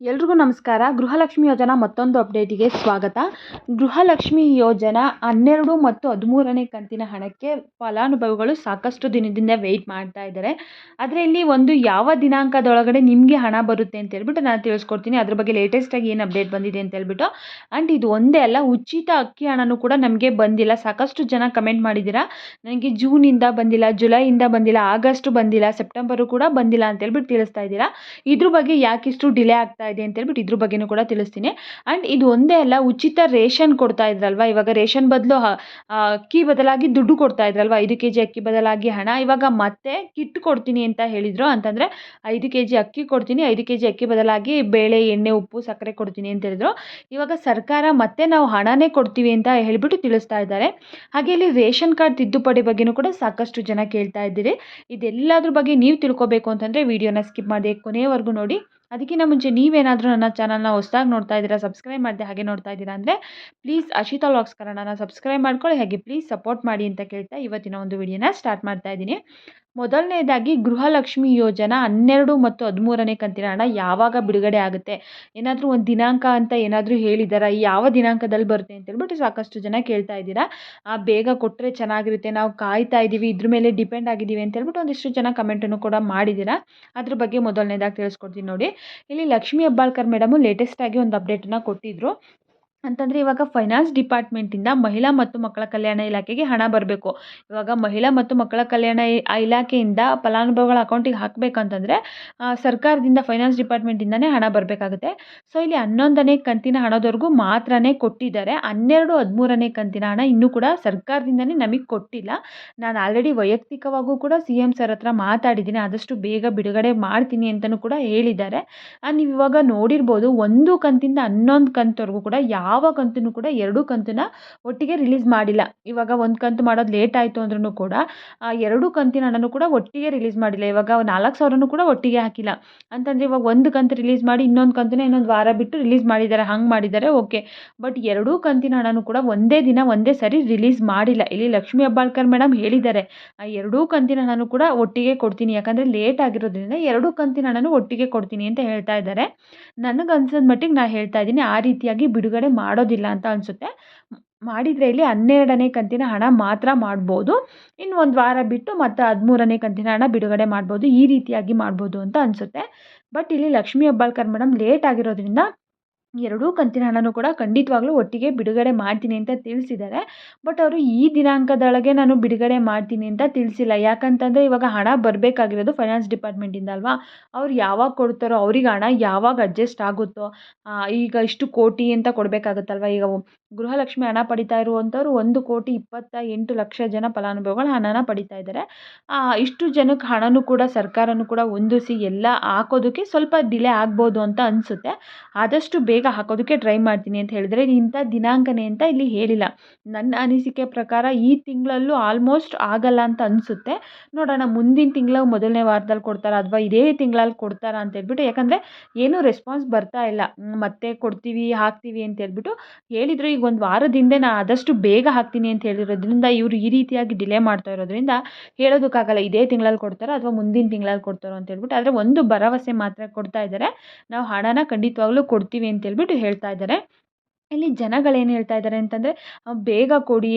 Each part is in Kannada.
ಎಲ್ರಿಗೂ ನಮಸ್ಕಾರ. ಗೃಹಲಕ್ಷ್ಮಿ ಯೋಜನಾ ಮತ್ತೊಂದು ಅಪ್ಡೇಟಿಗೆ ಸ್ವಾಗತ. ಗೃಹಲಕ್ಷ್ಮಿ ಯೋಜನಾ ಹನ್ನೆರಡು ಮತ್ತು ಹದಿಮೂರನೇ ಕಂತಿನ ಹಣಕ್ಕೆ ಫಲಾನುಭವಿಗಳು ಸಾಕಷ್ಟು ದಿನದಿಂದ ವೆಯ್ಟ್ ಮಾಡ್ತಾ ಇದ್ದಾರೆ. ಆದರೆ ಇಲ್ಲಿ ಒಂದು ಯಾವ ದಿನಾಂಕದೊಳಗಡೆ ನಿಮಗೆ ಹಣ ಬರುತ್ತೆ ಅಂತ ಹೇಳ್ಬಿಟ್ಟು ನಾನು ತಿಳಿಸ್ಕೊಡ್ತೀನಿ. ಅದ್ರ ಬಗ್ಗೆ ಲೇಟೆಸ್ಟಾಗಿ ಏನು ಅಪ್ಡೇಟ್ ಬಂದಿದೆ ಅಂತ ಹೇಳ್ಬಿಟ್ಟು. ಆ್ಯಂಡ್ ಇದು ಒಂದೇ ಅಲ್ಲ, ಉಚಿತ ಅಕ್ಕಿ ಹಣನೂ ಕೂಡ ನಮಗೆ ಬಂದಿಲ್ಲ. ಸಾಕಷ್ಟು ಜನ ಕಮೆಂಟ್ ಮಾಡಿದ್ದೀರಾ? ನನಗೆ ಜೂನಿಂದ ಬಂದಿಲ್ಲ ಜುಲೈಯಿಂದ ಬಂದಿಲ್ಲ ಆಗಸ್ಟ್ ಬಂದಿಲ್ಲ ಸೆಪ್ಟೆಂಬರು ಕೂಡ ಬಂದಿಲ್ಲ ಅಂತ ಹೇಳ್ಬಿಟ್ಟು ತಿಳಿಸ್ತಾ ಇದ್ದೀರಾ? ಇದ್ರ ಬಗ್ಗೆ ಯಾಕಿಷ್ಟು ಡಿಲೇ ಆಗ್ತಾ ಇದೆ ಅಂತ ಹೇಳ್ಬಿಟ್ಟು ಇದ್ರ ಬಗ್ಗೆನೂ ಕೂಡ ತಿಳಿಸ್ತೀನಿ. ಆ್ಯಂಡ್ ಇದು ಒಂದೇ ಅಲ್ಲ, ಉಚಿತ ರೇಷನ್ ಕೊಡ್ತಾ ಇದ್ರಲ್ವ? ಇವಾಗ ರೇಷನ್ ಬದಲು ಅಕ್ಕಿ ಬದಲಾಗಿ ದುಡ್ಡು ಕೊಡ್ತಾ ಇದ್ರಲ್ವ? ಐದು ಕೆ ಜಿ ಅಕ್ಕಿ ಬದಲಾಗಿ ಹಣ, ಇವಾಗ ಮತ್ತೆ ಕಿಟ್ ಕೊಡ್ತೀನಿ ಅಂತ ಹೇಳಿದರು ಅಂತಂದರೆ ಐದು ಕೆ ಜಿ ಅಕ್ಕಿ ಕೊಡ್ತೀನಿ, ಐದು ಕೆ ಜಿ ಅಕ್ಕಿ ಬದಲಾಗಿ ಬೇಳೆ, ಎಣ್ಣೆ, ಉಪ್ಪು, ಸಕ್ಕರೆ ಕೊಡ್ತೀನಿ ಅಂತ ಹೇಳಿದ್ರು. ಇವಾಗ ಸರ್ಕಾರ ಮತ್ತೆ ನಾವು ಹಣನೇ ಕೊಡ್ತೀವಿ ಅಂತ ಹೇಳಿಬಿಟ್ಟು ತಿಳಿಸ್ತಾ ಇದ್ದಾರೆ. ಹಾಗೆ ಇಲ್ಲಿ ರೇಷನ್ ಕಾರ್ಡ್ ತಿದ್ದುಪಡಿ ಬಗ್ಗೆನೂ ಕೂಡ ಸಾಕಷ್ಟು ಜನ ಕೇಳ್ತಾ ಇದ್ದೀರಿ. ಇದೆಲ್ಲದ್ರ ಬಗ್ಗೆ ನೀವು ತಿಳ್ಕೊಬೇಕು ಅಂತಂದರೆ ವಿಡಿಯೋನ ಸ್ಕಿಪ್ ಮಾಡಿ ಕೊನೆಯವರೆಗೂ ನೋಡಿ. ಅದಕ್ಕಿಂತ ಮುಂಚೆ ನೀವೇನಾದರೂ ನನ್ನ ಚಾನಲ್ನ ಹೊಸ್ದಾಗಿ ನೋಡ್ತಾ ಇದ್ದೀರಾ, ಸಬ್ಸ್ಕ್ರೈಬ್ ಮಾಡಿದೆ ಹಾಗೆ ನೋಡ್ತಾ ಇದ್ದೀರಾ ಅಂದರೆ ಪ್ಲೀಸ್ ಅಶಿತಾ ವ್ಲಾಗ್ಸ್ ಕನ್ನಡನ ಸಬ್ಸ್ಕ್ರೈಬ್ ಮಾಡ್ಕೊಳ್ಳಿ, ಹಾಗೆ ಪ್ಲೀಸ್ ಸಪೋರ್ಟ್ ಮಾಡಿ ಅಂತ ಕೇಳ್ತಾ ಇವತ್ತಿನ ಒಂದು ವಿಡಿಯೋನ ಸ್ಟಾರ್ಟ್ ಮಾಡ್ತಾ ಇದ್ದೀನಿ. ಮೊದಲನೇದಾಗಿ ಗೃಹಲಕ್ಷ್ಮಿ ಯೋಜನಾ ಹನ್ನೆರಡು ಮತ್ತು ಹದಿಮೂರನೇ ಕಂತಿನ ಹಣ ಯಾವಾಗ ಬಿಡುಗಡೆ ಆಗುತ್ತೆ? ಏನಾದರೂ ಒಂದು ದಿನಾಂಕ ಅಂತ ಏನಾದರೂ ಹೇಳಿದ್ದಾರಾ ಯಾವ ದಿನಾಂಕದಲ್ಲಿ ಬರುತ್ತೆ ಅಂತ ಹೇಳ್ಬಿಟ್ಟು ಸಾಕಷ್ಟು ಜನ ಕೇಳ್ತಾ ಇದ್ದೀರಾ. ಬೇಗ ಕೊಟ್ಟರೆ ಚೆನ್ನಾಗಿರುತ್ತೆ. ನಾವು ಕಾಯ್ತಾ ಇದ್ದೀವಿ ಇದ್ರ ಮೇಲೆ ಡಿಪೆಂಡ್ ಆಗಿದ್ದೀವಿ ಅಂತ ಹೇಳ್ಬಿಟ್ಟು ಒಂದಿಷ್ಟು ಜನ ಕಮೆಂಟನ್ನು ಕೂಡ ಮಾಡಿದ್ದೀರಾ ಅದ್ರ ಬಗ್ಗೆ ಮೊದಲನೇದಾಗಿ ತಿಳಿಸ್ಕೊಡ್ತೀನಿ ನೋಡಿ. ಇಲ್ಲಿ ಲಕ್ಷ್ಮೀ ಹೆಬ್ಬಾಳ್ಕರ್ ಮೇಡಮು ಲೇಟೆಸ್ಟಾಗಿ ಒಂದು ಅಪ್ಡೇಟನ್ನು ಕೊಟ್ಟಿದ್ದರು ಅಂತಂದರೆ ಇವಾಗ ಫೈನಾನ್ಸ್ ಡಿಪಾರ್ಟ್ಮೆಂಟಿಂದ ಮಹಿಳಾ ಮತ್ತು ಮಕ್ಕಳ ಕಲ್ಯಾಣ ಇಲಾಖೆಗೆ ಹಣ ಬರಬೇಕು. ಇವಾಗ ಮಹಿಳಾ ಮತ್ತು ಮಕ್ಕಳ ಕಲ್ಯಾಣ ಇಲಾಖೆಯಿಂದ ಫಲಾನುಭವಿಗಳ ಅಕೌಂಟಿಗೆ ಹಾಕಬೇಕಂತಂದರೆ ಸರ್ಕಾರದಿಂದ ಫೈನಾನ್ಸ್ ಡಿಪಾರ್ಟ್ಮೆಂಟಿಂದನೇ ಹಣ ಬರಬೇಕಾಗುತ್ತೆ. ಸೊ ಇಲ್ಲಿ ಹನ್ನೊಂದನೇ ಕಂತಿನ ಹಣದವರೆಗೂ ಮಾತ್ರನೇ ಕೊಟ್ಟಿದ್ದಾರೆ. ಹನ್ನೆರಡು, ಹದಿಮೂರನೇ ಕಂತಿನ ಹಣ ಇನ್ನೂ ಕೂಡ ಸರ್ಕಾರದಿಂದನೇ ನಮಗೆ ಕೊಟ್ಟಿಲ್ಲ. ನಾನು ಆಲ್ರೆಡಿ ವೈಯಕ್ತಿಕವಾಗೂ ಕೂಡ ಸಿ ಎಂ ಸರ್ ಹತ್ರ ಮಾತಾಡಿದ್ದೀನಿ. ಆದಷ್ಟು ಬೇಗ ಬಿಡುಗಡೆ ಮಾಡ್ತೀನಿ ಅಂತಲೂ ಕೂಡ ಹೇಳಿದ್ದಾರೆ. ನೀವು ಇವಾಗ ನೋಡಿರ್ಬೋದು, ಒಂದು ಕಂತಿಂದ ಹನ್ನೊಂದು ಕಂತವರೆಗೂ ಕೂಡ ಯಾವ ಕಂತನ್ನು ಕೂಡ ಎರಡೂ ಕಂತನ್ನ ಒಟ್ಟಿಗೆ ರಿಲೀಸ್ ಮಾಡಿಲ್ಲ. ಇವಾಗ ಒಂದು ಕಂತು ಮಾಡೋದು ಲೇಟ್ ಆಯಿತು ಅಂದ್ರೂ ಕೂಡ ಎರಡೂ ಕಂತಿನ ಹಣನೂ ಕೂಡ ಒಟ್ಟಿಗೆ ರಿಲೀಸ್ ಮಾಡಿಲ್ಲ. ಇವಾಗ ನಾಲ್ಕು ಸಾವಿರನೂ ಕೂಡ ಒಟ್ಟಿಗೆ ಹಾಕಿಲ್ಲ. ಅಂತಂದರೆ ಇವಾಗ ಒಂದು ಕಂತು ರಿಲೀಸ್ ಮಾಡಿ ಇನ್ನೊಂದು ಕಂತನ್ನ ಇನ್ನೊಂದು ವಾರ ಬಿಟ್ಟು ರಿಲೀಸ್ ಮಾಡಿದ್ದಾರೆ ಹಂಗೆ ಮಾಡಿದ್ದಾರೆ ಓಕೆ ಬಟ್ ಎರಡೂ ಕಂತಿನ ಹಣನೂ ಕೂಡ ಒಂದೇ ದಿನ ಒಂದೇ ಸರಿ ರಿಲೀಸ್ ಮಾಡಿಲ್ಲ. ಇಲ್ಲಿ ಲಕ್ಷ್ಮೀ ಅಬ್ಬಾಳ್ಕರ್ ಮೇಡಮ್ ಹೇಳಿದ್ದಾರೆ, ಆ ಎರಡೂ ಕಂತಿನ ಹಣನೂ ಕೂಡ ಒಟ್ಟಿಗೆ ಕೊಡ್ತೀನಿ. ಯಾಕಂದರೆ ಲೇಟ್ ಆಗಿರೋದ್ರಿಂದ ಎರಡೂ ಕಂತಿನ ಹಣನೂ ಒಟ್ಟಿಗೆ ಕೊಡ್ತೀನಿ ಅಂತ ಹೇಳ್ತಾ ಇದ್ದಾರೆ. ನನಗೆ ಮಟ್ಟಿಗೆ ನಾನು ಹೇಳ್ತಾ ಇದ್ದೀನಿ, ಆ ರೀತಿಯಾಗಿ ಬಿಡುಗಡೆ ಮಾಡೋದಿಲ್ಲ ಅಂತ ಅನಿಸುತ್ತೆ. ಮಾಡಿದರೆ ಇಲ್ಲಿ ಹನ್ನೆರಡನೇ ಕಂತಿನ ಹಣ ಮಾತ್ರ ಮಾಡ್ಬೋದು. ಇನ್ನು ಒಂದು ವಾರ ಬಿಟ್ಟು ಮತ್ತೆ ಹದಿಮೂರನೇ ಕಂತಿನ ಹಣ ಬಿಡುಗಡೆ ಮಾಡ್ಬೋದು. ಈ ರೀತಿಯಾಗಿ ಮಾಡ್ಬೋದು ಅಂತ ಅನಿಸುತ್ತೆ. ಬಟ್ ಇಲ್ಲಿ ಲಕ್ಷ್ಮೀ ಹೆಬ್ಬಾಳ್ಕರ್ ಮೇಡಮ್ ಲೇಟ್ ಆಗಿರೋದ್ರಿಂದ ಎರಡೂ ಕಂತಿನ ಹಣನೂ ಕೂಡ ಖಂಡಿತವಾಗ್ಲೂ ಒಟ್ಟಿಗೆ ಬಿಡುಗಡೆ ಮಾಡ್ತೀನಿ ಅಂತ ತಿಳಿಸಿದ್ದಾರೆ. ಬಟ್ ಅವರು ಈ ದಿನಾಂಕದೊಳಗೆ ನಾನು ಬಿಡುಗಡೆ ಮಾಡ್ತೀನಿ ಅಂತ ತಿಳಿಸಿಲ್ಲ. ಯಾಕಂತಂದರೆ ಇವಾಗ ಹಣ ಬರಬೇಕಾಗಿರೋದು ಫೈನಾನ್ಸ್ ಡಿಪಾರ್ಟ್ಮೆಂಟಿಂದ ಅಲ್ವಾ? ಅವ್ರು ಯಾವಾಗ ಕೊಡ್ತಾರೋ ಅವ್ರಿಗೆ ಹಣ ಯಾವಾಗ ಅಡ್ಜಸ್ಟ್ ಆಗುತ್ತೋ ಈಗ ಇಷ್ಟು ಕೋಟಿ ಅಂತ ಕೊಡಬೇಕಾಗುತ್ತಲ್ವ? ಈಗ ಗೃಹಲಕ್ಷ್ಮಿ ಹಣ ಪಡಿತಾ ಇರುವಂಥವ್ರು ಒಂದು ಕೋಟಿ ಇಪ್ಪತ್ತ ಎಂಟು ಲಕ್ಷ ಜನ ಫಲಾನುಭವಿಗಳು ಹಣನ ಪಡಿತಾ ಇದ್ದಾರೆ. ಇಷ್ಟು ಜನಕ್ಕೆ ಹಣನೂ ಕೂಡ ಸರ್ಕಾರನೂ ಕೂಡ ಹೊಂದಿಸಿ ಎಲ್ಲ ಹಾಕೋದಕ್ಕೆ ಸ್ವಲ್ಪ ಡಿಲೇ ಆಗ್ಬೋದು ಅಂತ ಅನಿಸುತ್ತೆ. ಆದಷ್ಟು ಬೇಗ ಹಾಕೋದಕ್ಕೆ ಟ್ರೈ ಮಾಡ್ತೀನಿ ಅಂತ ಹೇಳಿದ್ರೆ ಇಂಥ ದಿನಾಂಕನೇ ಅಂತ ಇಲ್ಲಿ ಹೇಳಿಲ್ಲ. ನನ್ನ ಅನಿಸಿಕೆ ಪ್ರಕಾರ ಈ ತಿಂಗಳಲ್ಲೂ ಆಲ್ಮೋಸ್ಟ್ ಆಗಲ್ಲ ಅಂತ ಅನಿಸುತ್ತೆ. ನೋಡೋಣ, ಮುಂದಿನ ತಿಂಗಳ ಮೊದಲನೇ ವಾರದಲ್ಲಿ ಕೊಡ್ತಾರಾ ಅಥವಾ ಇದೇ ತಿಂಗಳಲ್ಲಿ ಕೊಡ್ತಾರಾ ಅಂತ ಹೇಳ್ಬಿಟ್ಟು, ಯಾಕಂದರೆ ಏನೂ ರೆಸ್ಪಾನ್ಸ್ ಬರ್ತಾ ಇಲ್ಲ. ಮತ್ತೆ ಕೊಡ್ತೀವಿ, ಹಾಕ್ತೀವಿ ಅಂತ ಹೇಳ್ಬಿಟ್ಟು ಹೇಳಿದರು. ಈಗ ಒಂದು ವಾರದಿಂದ ನಾನು ಆದಷ್ಟು ಬೇಗ ಹಾಕ್ತೀನಿ ಅಂತ ಹೇಳಿರೋದ್ರಿಂದ ಇವರು ಈ ರೀತಿಯಾಗಿ ಡಿಲೇ ಮಾಡ್ತಾ ಇರೋದ್ರಿಂದ ಹೇಳೋದಕ್ಕಾಗಲ್ಲ, ಇದೇ ತಿಂಗಳಲ್ಲಿ ಕೊಡ್ತಾರೋ ಅಥವಾ ಮುಂದಿನ ತಿಂಗಳಲ್ಲಿ ಕೊಡ್ತಾರೋ ಅಂತ ಹೇಳ್ಬಿಟ್ಟು. ಆದರೆ ಒಂದು ಭರವಸೆ ಮಾತ್ರ ಕೊಡ್ತಾ ಇದ್ದಾರೆ. ನಾವು ಹಣನ ಖಂಡಿತವಾಗ್ಲೂ ಕೊಡ್ತೀವಿ ಅಂತ ಹೇಳ್ಬಿಟ್ಟು ಹೇಳ್ತಾ ಇದ್ದಾರೆ. ಇಲ್ಲಿ ಜನಗಳೇನು ಹೇಳ್ತಾ ಇದ್ದಾರೆ ಅಂತಂದರೆ ಬೇಗ ಕೊಡಿ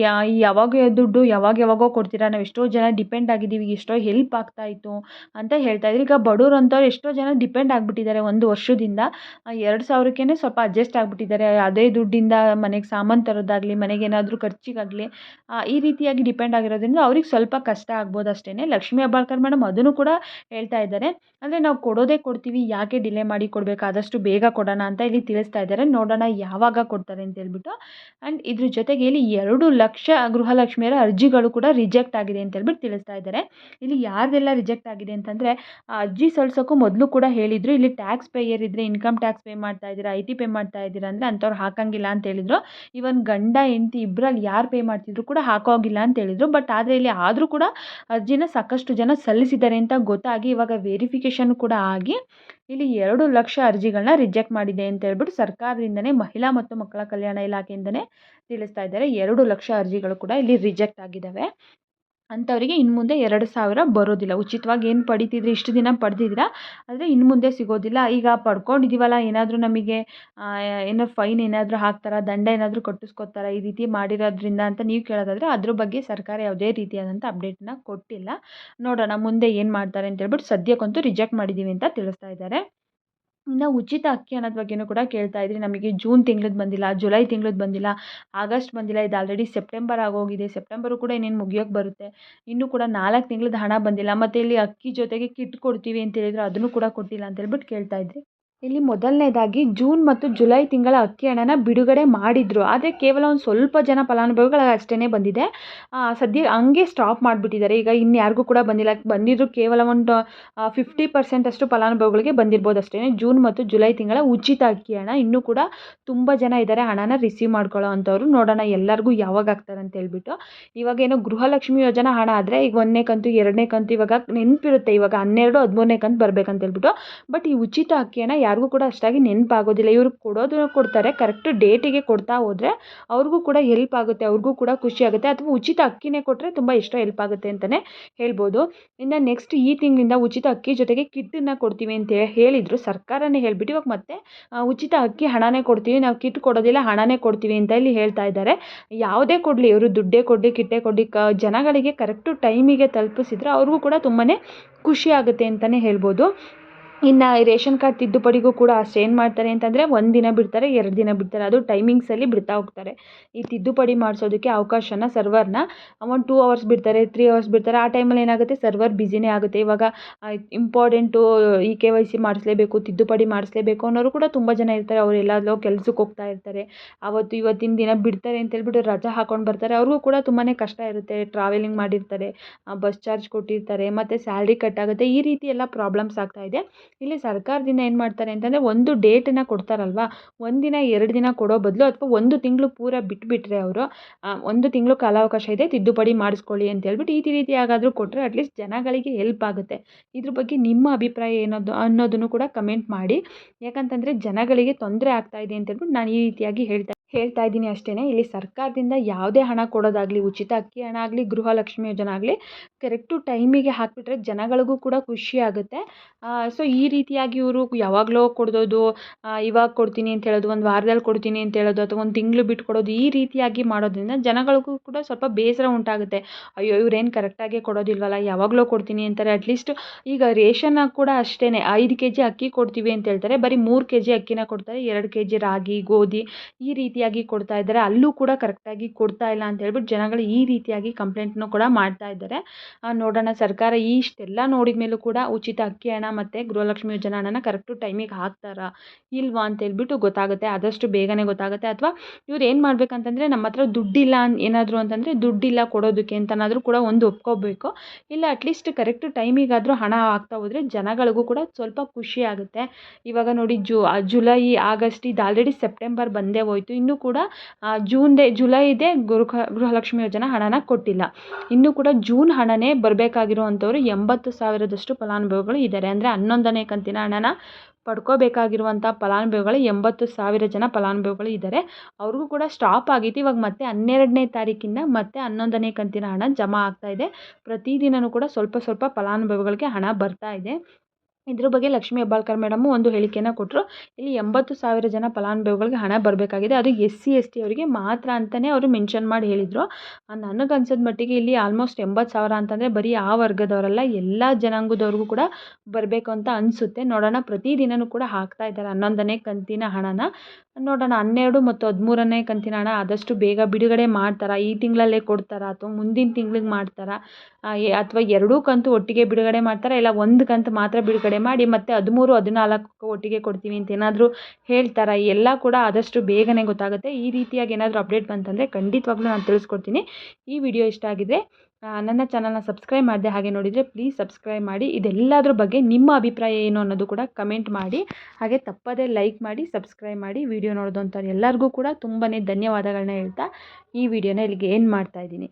ಯಾವಾಗ ದುಡ್ಡು ಯಾವಾಗ ಯಾವಾಗೋ ಕೊಡ್ತೀರಾ, ನಾವು ಎಷ್ಟೋ ಜನ ಡಿಪೆಂಡ್ ಆಗಿದ್ದೀವಿ, ಎಷ್ಟೋ ಹೆಲ್ಪ್ ಆಗ್ತಾಯಿತ್ತು ಅಂತ ಹೇಳ್ತಾ ಇದ್ರು. ಈಗ ಬಡವ್ರು ಅಂಥವ್ರು ಎಷ್ಟೋ ಜನ ಡಿಪೆಂಡ್ ಆಗಿಬಿಟ್ಟಿದ್ದಾರೆ ಒಂದು ವರ್ಷದಿಂದ ಎರಡು ಸಾವಿರಕ್ಕೇ ಸ್ವಲ್ಪ ಅಡ್ಜಸ್ಟ್ ಆಗಿಬಿಟ್ಟಿದ್ದಾರೆ. ಅದೇ ದುಡ್ಡಿಂದ ಮನೆಗೆ ಸಾಮಾನು ತರೋದಾಗಲಿ, ಮನೆಗೆ ಏನಾದರೂ ಖರ್ಚಿಗಾಗಲಿ ಈ ರೀತಿಯಾಗಿ ಡಿಪೆಂಡ್ ಆಗಿರೋದ್ರಿಂದ ಅವ್ರಿಗೆ ಸ್ವಲ್ಪ ಕಷ್ಟ ಆಗ್ಬೋದು ಅಷ್ಟೇ ಲಕ್ಷ್ಮೀ ಹೆಬ್ಬಾಳ್ಕರ್ ಮೇಡಮ್ ಅದನ್ನು ಕೂಡ ಹೇಳ್ತಾ ಇದ್ದಾರೆ. ಅಂದರೆ ನಾವು ಕೊಡೋದೇ ಕೊಡ್ತೀವಿ, ಯಾಕೆ ಡಿಲೇ ಮಾಡಿ ಕೊಡಬೇಕು ಆದಷ್ಟು ಬೇಗ ಕೊಡೋಣ ಅಂತ ಇಲ್ಲಿ ತಿಳಿಸ್ತಾ ಇದ್ದಾರೆ. ನೋಡೋಣ ಯಾವಾಗ ಕೊಡ್ತಾರೆ ಅಂತ ಹೇಳ್ಬಿಟ್ಟು. ಆ್ಯಂಡ್ ಇದ್ರ ಜೊತೆಗೆ ಇಲ್ಲಿ ಎರಡು ಲಕ್ಷ ಗೃಹಲಕ್ಷ್ಮಿಯರ ಅರ್ಜಿಗಳು ಕೂಡ ರಿಜೆಕ್ಟ್ ಆಗಿದೆ ಅಂತ ಹೇಳ್ಬಿಟ್ಟು ತಿಳಿಸ್ತಾ ಇದ್ದಾರೆ. ಇಲ್ಲಿ ಯಾರ್ದೆಲ್ಲ ರಿಜೆಕ್ಟ್ ಆಗಿದೆ ಅಂತಂದರೆ ಅರ್ಜಿ ಸಲ್ಲಿಸೋಕ್ಕೂ ಮೊದಲು ಕೂಡ ಹೇಳಿದರು. ಇಲ್ಲಿ ಟ್ಯಾಕ್ಸ್ ಪೇಯರ್ ಇದ್ದರೆ ಇನ್ಕಮ್ ಟ್ಯಾಕ್ಸ್ ಪೇ ಮಾಡ್ತಾ ಇದ್ದೀರಾ ಐ ಟಿ ಪೇ ಮಾಡ್ತಾ ಇದ್ದೀರಾ ಅಂದರೆ ಅಂಥವ್ರು ಹಾಕಂಗಿಲ್ಲ ಅಂತ ಹೇಳಿದರು. ಇವನ್ ಗಂಡ, ಹೆಂಡತಿ ಇಬ್ಬರಲ್ಲಿ ಯಾರು ಪೇ ಮಾಡ್ತಿದ್ರು ಕೂಡ ಹಾಕೋಗಿಲ್ಲ ಅಂತ ಹೇಳಿದರು. ಬಟ್ ಆದರೆ ಇಲ್ಲಿ ಆದರೂ ಕೂಡ ಅರ್ಜಿನ ಸಾಕಷ್ಟು ಜನ ಸಲ್ಲಿಸಿದ್ದಾರೆ ಅಂತ ಗೊತ್ತಾಗಿ ಇವಾಗ ವೆರಿಫಿಕೇಷನ್ ಕೂಡ ಆಗಿ ಇಲ್ಲಿ ಎರಡು ಲಕ್ಷ ಅರ್ಜಿಗಳನ್ನ ರಿಜೆಕ್ಟ್ ಮಾಡಿದೆ ಅಂತ ಹೇಳ್ಬಿಟ್ಟು ಸರ್ಕಾರದಿಂದನೇ ಮಹಿಳಾ ಮತ್ತು ಮಕ್ಕಳ ಕಲ್ಯಾಣ ಇಲಾಖೆಯಿಂದನೇ ತಿಳಿಸ್ತಾ ಇದ್ದಾರೆ. ಎರಡು ಲಕ್ಷ ಅರ್ಜಿಗಳು ಕೂಡ ಇಲ್ಲಿ ರಿಜೆಕ್ಟ್ ಆಗಿದ್ದಾವೆ. ಅಂಥವರಿಗೆ ಇನ್ನು ಮುಂದೆ ಎರಡು ಸಾವಿರ ಬರೋದಿಲ್ಲ. ಉಚಿತವಾಗಿ ಏನು ಪಡಿತಿದ್ರಿ? ಇಷ್ಟು ದಿನ ಪಡೆದಿದ್ದೀರಾ? ಆದರೆ ಇನ್ನು ಮುಂದೆ ಸಿಗೋದಿಲ್ಲ. ಈಗ ಪಡ್ಕೊಂಡಿದ್ದೀವಲ್ಲ ಏನಾದರೂ ನಮಗೆ ಏನೋ ಫೈನ್ ಏನಾದರೂ ಹಾಕ್ತಾರಾ? ದಂಡ ಏನಾದರೂ ಕಟ್ಟಿಸ್ಕೊತಾರಾ ಈ ರೀತಿ ಮಾಡಿರೋದ್ರಿಂದ ಅಂತ ನೀವು ಕೇಳೋದಾದರೆ ಅದ್ರ ಬಗ್ಗೆ ಸರ್ಕಾರ ಯಾವುದೇ ರೀತಿಯಾದಂಥ ಅಪ್ಡೇಟನ್ನ ಕೊಟ್ಟಿಲ್ಲ. ನೋಡೋಣ ಮುಂದೆ ಏನು ಮಾಡ್ತಾರೆ ಅಂತ ಹೇಳ್ಬಿಟ್ಟು ಸದ್ಯಕ್ಕಂತೂ ರಿಜೆಕ್ಟ್ ಮಾಡಿದ್ದೀವಿ ಅಂತ ತಿಳಿಸ್ತಾ ಇದ್ದಾರೆ. ಇನ್ನು ಉಚಿತ ಅಕ್ಕಿ ಅನ್ನೋದ್ ಬಗ್ಗೆಯೂ ಕೂಡ ಕೇಳ್ತಾ ಇದ್ರಿ. ನಮಗೆ ಜೂನ್ ತಿಂಗ್ಳದ್ದು ಬಂದಿಲ್ಲ ಜುಲೈ ತಿಂಗ್ಳದ್ದು ಬಂದಿಲ್ಲ ಆಗಸ್ಟ್ ಬಂದಿಲ್ಲ, ಇದು ಆಲ್ರೆಡಿ ಸೆಪ್ಟೆಂಬರ್ ಆಗೋಗಿದೆ. ಸೆಪ್ಟೆಂಬರು ಕೂಡ ಇನ್ನೇನು ಮುಗಿಯೋಕೆ ಬರುತ್ತೆ. ಇನ್ನೂ ಕೂಡ ನಾಲ್ಕು ತಿಂಗ್ಳದ್ದು ಹಣ ಬಂದಿಲ್ಲ. ಮತ್ತು ಇಲ್ಲಿ ಅಕ್ಕಿ ಜೊತೆಗೆ ಕಿಟ್ ಕೊಡ್ತೀವಿ ಅಂತ ಹೇಳಿದ್ರು ಅದನ್ನು ಕೂಡ ಕೊಟ್ಟಿಲ್ಲ ಅಂತ ಹೇಳ್ಬಿಟ್ಟು ಕೇಳ್ತಾ ಇದ್ರಿ. ಇಲ್ಲಿ ಮೊದಲನೇದಾಗಿ ಜೂನ್ ಮತ್ತು ಜುಲೈ ತಿಂಗಳ ಅಕ್ಕಿ ಹಣನ ಬಿಡುಗಡೆ ಮಾಡಿದರು. ಆದರೆ ಕೇವಲ ಒಂದು ಸ್ವಲ್ಪ ಜನ ಫಲಾನುಭವಿಗಳು ಅಷ್ಟೇ ಬಂದಿದೆ. ಸದ್ಯ ಹಂಗೆ ಸ್ಟಾಪ್ ಮಾಡಿಬಿಟ್ಟಿದ್ದಾರೆ. ಈಗ ಇನ್ಯಾರಿಗೂ ಕೂಡ ಬಂದಿಲ್ಲ. ಬಂದಿದ್ರು ಕೇವಲ ಒಂದು ಫಿಫ್ಟಿ ಪರ್ಸೆಂಟ್ ಅಷ್ಟು ಫಲಾನುಭವಿಗಳಿಗೆ ಬಂದಿರ್ಬೋದು ಅಷ್ಟೇ ಜೂನ್ ಮತ್ತು ಜುಲೈ ತಿಂಗಳ ಉಚಿತ ಅಕ್ಕಿ ಹಣ ಇನ್ನೂ ಕೂಡ ತುಂಬ ಜನ ಇದ್ದಾರೆ ಹಣನ ರಿಸೀವ್ ಮಾಡ್ಕೊಳ್ಳೋ ಅಂಥವ್ರು ನೋಡೋಣ ಎಲ್ಲರಿಗೂ ಯಾವಾಗ ಆಗ್ತಾರೆ ಅಂತ ಹೇಳ್ಬಿಟ್ಟು. ಇವಾಗ ಏನೋ ಗೃಹಲಕ್ಷ್ಮಿ ಯೋಜನಾ ಹಣ ಆದರೆ ಈಗ ಒಂದನೇ ಕಂತು, ಎರಡನೇ ಕಂತು ಇವಾಗ ನೆನಪಿರುತ್ತೆ. ಇವಾಗ ಹನ್ನೆರಡು, ಹದಿಮೂರನೇ ಕಂತು ಬರಬೇಕಂತ ಹೇಳ್ಬಿಟ್ಟು. ಬಟ್ ಈ ಉಚಿತ ಅಕ್ಕಿ ಹಣ ಯಾರಿಗೂ ಕೂಡ ಅಷ್ಟಾಗಿ ನೆನಪಾಗೋದಿಲ್ಲ. ಇವರು ಕೊಡೋದು ಕೊಡ್ತಾರೆ ಕರೆಕ್ಟ್ ಡೇಟಿಗೆ ಕೊಡ್ತಾ ಹೋದರೆ ಅವ್ರಿಗೂ ಕೂಡ ಹೆಲ್ಪ್ ಆಗುತ್ತೆ, ಅವ್ರಿಗೂ ಕೂಡ ಖುಷಿ ಆಗುತ್ತೆ ಅಥವಾ ಉಚಿತ ಅಕ್ಕಿನೇ ಕೊಟ್ಟರೆ ತುಂಬ ಎಷ್ಟೋ ಹೆಲ್ಪ್ ಆಗುತ್ತೆ ಅಂತಲೇ ಹೇಳ್ಬೋದು. ಇನ್ನು ನೆಕ್ಸ್ಟ್ ಈ ತಿಂಗಳಿಂದ ಉಚಿತ ಅಕ್ಕಿ ಜೊತೆಗೆ ಕಿಟ್ಟನ್ನು ಕೊಡ್ತೀವಿ ಅಂತ ಹೇಳಿದರು. ಸರ್ಕಾರನೇ ಹೇಳಿಬಿಟ್ಟು ಇವಾಗ ಮತ್ತೆ ಉಚಿತ ಅಕ್ಕಿ ಹಣನೇ ಕೊಡ್ತೀವಿ, ನಾವು ಕಿಟ್ ಕೊಡೋದಿಲ್ಲ, ಹಣನೇ ಕೊಡ್ತೀವಿ ಅಂತ ಇಲ್ಲಿ ಹೇಳ್ತಾ ಇದ್ದಾರೆ. ಯಾವುದೇ ಕೊಡಲಿ, ಇವರು ದುಡ್ಡೇ ಕೊಡಲಿ, ಕಿಟ್ಟೇ ಕೊಡಲಿ, ಕ, ಜನಗಳಿಗೆ ಕರೆಕ್ಟು ಟೈಮಿಗೆ ತಲುಪಿಸಿದ್ರೆ ಅವ್ರಿಗೂ ಕೂಡ ತುಂಬಾ ಖುಷಿ ಆಗುತ್ತೆ ಅಂತಲೇ ಹೇಳ್ಬೋದು. ಇನ್ನು ರೇಷನ್ ಕಾರ್ಡ್ ತಿದ್ದುಪಡಿಗೂ ಕೂಡ ಅಷ್ಟೇ ಏನು ಮಾಡ್ತಾರೆ ಅಂತಂದರೆ ಒಂದು ದಿನ ಬಿಡ್ತಾರೆ, ಎರಡು ದಿನ ಬಿಡ್ತಾರೆ. ಅದು ಟೈಮಿಂಗ್ಸಲ್ಲಿ ಬಿಡ್ತಾ ಹೋಗ್ತಾರೆ. ಈ ತಿದ್ದುಪಡಿ ಮಾಡಿಸೋದಕ್ಕೆ ಅವಕಾಶನ ಸರ್ವರ್ನ ಒಂದು ಟೂ ಅವರ್ಸ್ ಬಿಡ್ತಾರೆ ತ್ರೀ ಅವರ್ಸ್ ಬಿಡ್ತಾರೆ. ಆ ಟೈಮಲ್ಲಿ ಏನಾಗುತ್ತೆ? ಸರ್ವರ್ ಬ್ಯುಸಿನೇ ಆಗುತ್ತೆ. ಇವಾಗ ಇಂಪಾರ್ಟೆಂಟು ಈ ಕೆ ವೈ ಸಿ ಮಾಡಿಸ್ಲೇಬೇಕು, ತಿದ್ದುಪಡಿ ಮಾಡಿಸ್ಲೇಬೇಕು ಅನ್ನೋರು ಕೂಡ ತುಂಬ ಜನ ಇರ್ತಾರೆ. ಅವ್ರು ಎಲ್ಲಾದ್ರೂ ಕೆಲ್ಸಕ್ಕೆ ಹೋಗ್ತಾ ಇರ್ತಾರೆ. ಅವತ್ತು ಇವತ್ತಿನ ದಿನ ಬಿಡ್ತಾರೆ ಅಂತ ಹೇಳ್ಬಿಟ್ಟು ರಜಾ ಹಾಕ್ಕೊಂಡು ಬರ್ತಾರೆ. ಅವ್ರಿಗೂ ಕೂಡ ತುಂಬಾ ಕಷ್ಟ ಇರುತ್ತೆ. ಟ್ರಾವೆಲಿಂಗ್ ಮಾಡಿರ್ತಾರೆ ಬಸ್ ಚಾರ್ಜ್ ಕೊಟ್ಟಿರ್ತಾರೆ, ಮತ್ತು ಸ್ಯಾಲ್ರಿ ಕಟ್ ಆಗುತ್ತೆ. ಈ ರೀತಿ ಎಲ್ಲ ಪ್ರಾಬ್ಲಮ್ಸ್ ಆಗ್ತಾ ಇದೆ. ಇಲ್ಲಿ ಸರ್ಕಾರದಿಂದ ಏನು ಮಾಡ್ತಾರೆ ಅಂತಂದರೆ ಒಂದು ಡೇಟನ್ನು ಕೊಡ್ತಾರಲ್ವ? ಒಂದಿನ, ಎರಡು ದಿನ ಕೊಡೋ ಬದಲು ಅಥವಾ ಒಂದು ತಿಂಗಳು ಪೂರ ಬಿಟ್ಟುಬಿಟ್ರೆ ಅವರು ಒಂದು ತಿಂಗಳು ಕಾಲಾವಕಾಶ ಇದೆ, ತಿದ್ದುಪಡಿ ಮಾಡಿಸ್ಕೊಳ್ಳಿ ಅಂತ ಹೇಳ್ಬಿಟ್ಟು ಈ ರೀತಿ ಕೊಟ್ಟರೆ ಅಟ್ಲೀಸ್ಟ್ ಜನಗಳಿಗೆ ಹೆಲ್ಪ್ ಆಗುತ್ತೆ. ಇದ್ರ ಬಗ್ಗೆ ನಿಮ್ಮ ಅಭಿಪ್ರಾಯ ಏನದು, ಅನ್ನೋದನ್ನು ಕೂಡ ಕಮೆಂಟ್ ಮಾಡಿ. ಯಾಕಂತಂದರೆ ಜನಗಳಿಗೆ ತೊಂದರೆ ಆಗ್ತಾ ಇದೆ ಅಂತ ಹೇಳ್ಬಿಟ್ಟು ನಾನು ಈ ರೀತಿಯಾಗಿ ಹೇಳ್ತಾ ಹೇಳ್ತಾ ಇದ್ದೀನಿ ಅಷ್ಟೇ ಇಲ್ಲಿ ಸರ್ಕಾರದಿಂದ ಯಾವುದೇ ಹಣ ಕೊಡೋದಾಗಲಿ, ಉಚಿತ ಅಕ್ಕಿ ಹಣ ಆಗಲಿ, ಗೃಹಲಕ್ಷ್ಮಿ ಯೋಜನೆ ಆಗಲಿ, ಕರೆಕ್ಟು ಟೈಮಿಗೆ ಹಾಕಿಬಿಟ್ರೆ ಜನಗಳಿಗೂ ಕೂಡ ಖುಷಿ ಆಗುತ್ತೆ. ಸೊ ಈ ರೀತಿಯಾಗಿ ಇವರು ಯಾವಾಗಲೋ ಕೊಡೋದು ಇವಾಗ ಕೊಡ್ತೀನಿ ಅಂತ ಹೇಳೋದು, ಒಂದು ವಾರದಲ್ಲಿ ಕೊಡ್ತೀನಿ ಅಂತ ಹೇಳೋದು, ಅಥವಾ ಒಂದು ತಿಂಗಳು ಬಿಟ್ಟು ಕೊಡೋದು, ಈ ರೀತಿಯಾಗಿ ಮಾಡೋದ್ರಿಂದ ಜನಗಳಿಗೂ ಕೂಡ ಸ್ವಲ್ಪ ಬೇಸರ ಉಂಟಾಗುತ್ತೆ. ಅಯ್ಯೋ, ಇವ್ರೇನು ಕರೆಕ್ಟಾಗಿ ಕೊಡೋದಿಲ್ವಲ್ಲ, ಯಾವಾಗಲೋ ಕೊಡ್ತೀನಿ ಅಂತಾರೆ. ಅಟ್ಲೀಸ್ಟ್ ಈಗ ರೇಷನ್ ಕೂಡ ಅಷ್ಟೇ ಐದು ಕೆ ಜಿ ಅಕ್ಕಿ ಕೊಡ್ತೀವಿ ಅಂತ ಹೇಳ್ತಾರೆ. ಬರೀ ಮೂರು ಕೆ ಜಿ ಅಕ್ಕಿನ ಕೊಡ್ತಾರೆ. ಎರಡು ಕೆ ಜಿ ರಾಗಿ, ಗೋಧಿ ಈ ರೀತಿ ರೀತಿಯಾಗಿ ಕೊಡ್ತಾ ಇದ್ದಾರೆ. ಅಲ್ಲೂ ಕೂಡ ಕರೆಕ್ಟಾಗಿ ಕೊಡ್ತಾ ಇಲ್ಲ ಅಂತ ಹೇಳ್ಬಿಟ್ಟು ಜನಗಳು ಈ ರೀತಿಯಾಗಿ ಕಂಪ್ಲೇಂಟ್ನು ಕೂಡ ಮಾಡ್ತಾ ಇದ್ದಾರೆ. ನೋಡೋಣ ಸರ್ಕಾರ ಇಷ್ಟೆಲ್ಲ ನೋಡಿದ ಮೇಲೂ ಕೂಡ ಉಚಿತ ಅಕ್ಕಿ ಹಣ ಮತ್ತು ಗೃಹಲಕ್ಷ್ಮಿ ಯೋಜನಾ ಹಣನ ಕರೆಕ್ಟು ಟೈಮಿಗೆ ಹಾಕ್ತಾರಾ ಇಲ್ವಾ ಅಂತ ಹೇಳ್ಬಿಟ್ಟು ಗೊತ್ತಾಗುತ್ತೆ. ಆದಷ್ಟು ಬೇಗನೆ ಗೊತ್ತಾಗುತ್ತೆ. ಅಥವಾ ಇವ್ರು ಏನು ಮಾಡ್ಬೇಕಂತಂದರೆ ನಮ್ಮ ಹತ್ರ ದುಡ್ಡಿಲ್ಲ ಏನಾದರೂ ಅಂತಂದರೆ ದುಡ್ಡಿಲ್ಲ ಕೊಡೋದಕ್ಕೆ ಅಂತನಾದರೂ ಕೂಡ ಒಂದು ಒಪ್ಕೋಬೇಕು. ಇಲ್ಲ ಅಟ್ಲೀಸ್ಟ್ ಕರೆಕ್ಟ್ ಟೈಮಿಗಾದರೂ ಹಣ ಆಗ್ತಾ ಹೋದರೆ ಜನಗಳಿಗೂ ಕೂಡ ಸ್ವಲ್ಪ ಖುಷಿ ಆಗುತ್ತೆ. ಇವಾಗ ನೋಡಿ ಜು, ಜುಲೈ, ಆಗಸ್ಟ್ ಇದು ಆಲ್ರೆಡಿ ಸೆಪ್ಟೆಂಬರ್ ಬಂದೇ ಹೋಯ್ತು. ಇನ್ನು ಕೂಡ ಜೂನ್ದೇ ಜುಲೈದೇ ಗೃಹ ಗೃಹಲಕ್ಷ್ಮಿ ಯೋಜನೆ ಹಣನ ಕೊಟ್ಟಿಲ್ಲ. ಇನ್ನೂ ಕೂಡ ಜೂನ್ ಹಣನೇ ಬರಬೇಕಾಗಿರುವಂಥವ್ರು ಎಂಬತ್ತು ಸಾವಿರದಷ್ಟು ಫಲಾನುಭವಿಗಳು ಇದ್ದಾರೆ. ಅಂದರೆ ಹನ್ನೊಂದನೇ ಕಂತಿನ ಹಣನ ಪಡ್ಕೋಬೇಕಾಗಿರುವಂಥ ಫಲಾನುಭವಿಗಳು ಎಂಬತ್ತು ಸಾವಿರ ಜನ ಫಲಾನುಭವಿಗಳು ಇದ್ದಾರೆ. ಅವ್ರಿಗೂ ಕೂಡ ಸ್ಟಾಪ್ ಆಗಿತ್ತು. ಇವಾಗ ಮತ್ತೆ ಹನ್ನೆರಡನೇ ತಾರೀಕಿಂದ ಮತ್ತೆ ಹನ್ನೊಂದನೇ ಕಂತಿನ ಹಣ ಜಮಾ ಆಗ್ತಾ ಇದೆ. ಪ್ರತಿದಿನವೂ ಕೂಡ ಸ್ವಲ್ಪ ಸ್ವಲ್ಪ ಫಲಾನುಭವಿಗಳಿಗೆ ಹಣ ಬರ್ತಾ ಇದೆ. ಇದ್ರ ಬಗ್ಗೆ ಲಕ್ಷ್ಮಿ ಹೆಬ್ಬಾಳ್ಕರ್ ಮೇಡಮು ಒಂದು ಹೇಳಿಕೆನ ಕೊಟ್ಟರು ಇಲ್ಲಿ ಎಂಬತ್ತು ಸಾವಿರ ಜನ ಫಲಾನುಭವಿಗಳಿಗೆ ಹಣ ಬರಬೇಕಾಗಿದೆ. ಅದು ಎಸ್ ಸಿ ಎಸ್ ಟಿ ಅವರಿಗೆ ಮಾತ್ರ ಅಂತಲೇ ಅವರು ಮೆನ್ಷನ್ ಮಾಡಿ ಹೇಳಿದರು. ನನಗೆ ಅನ್ಸಿದ ಮಟ್ಟಿಗೆ ಇಲ್ಲಿ ಆಲ್ಮೋಸ್ಟ್ ಎಂಬತ್ತು ಸಾವಿರ ಅಂತಂದರೆ ಬರೀ ಆ ವರ್ಗದವರಲ್ಲ, ಎಲ್ಲ ಜನಾಂಗದವ್ರಿಗೂ ಕೂಡ ಬರಬೇಕು ಅಂತ ಅನಿಸುತ್ತೆ. ನೋಡೋಣ ಪ್ರತಿದಿನವೂ ಕೂಡ ಹಾಕ್ತಾ ಇದ್ದಾರೆ. ಹನ್ನೊಂದನೇ ಕಂತಿನ ಹಣನ. ನೋಡೋಣ, ಹನ್ನೆರಡು ಮತ್ತು ಹದಿಮೂರನೇ ಕಂತಿನ ಹಣ ಆದಷ್ಟು ಬೇಗ ಬಿಡುಗಡೆ ಮಾಡ್ತಾರಾ? ಈ ತಿಂಗಳಲ್ಲೇ ಕೊಡ್ತಾರಾ? ಅಥವಾ ಮುಂದಿನ ತಿಂಗ್ಳಿಗೆ ಮಾಡ್ತಾರಾ? ಅಥವಾ ಎರಡೂ ಕಂತು ಒಟ್ಟಿಗೆ ಬಿಡುಗಡೆ ಮಾಡ್ತಾರಾ? ಇಲ್ಲ ಒಂದು ಕಂತು ಮಾತ್ರ ಬಿಡುಗಡೆ ಮಾಡಿ ಮತ್ತೆ ಹದಿಮೂರು ಹದಿನಾಲ್ಕು ಒಟ್ಟಿಗೆ ಕೊಡ್ತೀವಿ ಅಂತ ಏನಾದರೂ ಹೇಳ್ತಾರಾ, ಎಲ್ಲ ಕೂಡ ಆದಷ್ಟು ಬೇಗನೆ ಗೊತ್ತಾಗುತ್ತೆ. ಈ ರೀತಿಯಾಗಿ ಏನಾದರೂ ಅಪ್ಡೇಟ್ ಬಂತಂದರೆ ಖಂಡಿತವಾಗ್ಲೂ ನಾನು ತಿಳಿಸ್ಕೊಡ್ತೀನಿ. ಈ ವಿಡಿಯೋ ಇಷ್ಟ ಆಗಿದೆ ನನ್ನ ಚಾನಲ್ನ ಸಬ್ಸ್ಕ್ರೈಬ್ ಮಾಡಿದೆ ಹಾಗೆ ನೋಡಿದರೆ ಪ್ಲೀಸ್ ಸಬ್ಸ್ಕ್ರೈಬ್ ಮಾಡಿ. ಇದೆಲ್ಲದ್ರ ಬಗ್ಗೆ ನಿಮ್ಮ ಅಭಿಪ್ರಾಯ ಏನು ಅನ್ನೋದು ಕೂಡ ಕಮೆಂಟ್ ಮಾಡಿ. ಹಾಗೆ ತಪ್ಪದೇ ಲೈಕ್ ಮಾಡಿ, ಸಬ್ಸ್ಕ್ರೈಬ್ ಮಾಡಿ. ವಿಡಿಯೋ ನೋಡೋದಂಥ ಎಲ್ಲರಿಗೂ ಕೂಡ ತುಂಬಾ ಧನ್ಯವಾದಗಳನ್ನ ಹೇಳ್ತಾ ಈ ವಿಡಿಯೋನ ಇಲ್ಲಿಗೆ ಏನು ಮಾಡ್ತಾಯಿದ್ದೀನಿ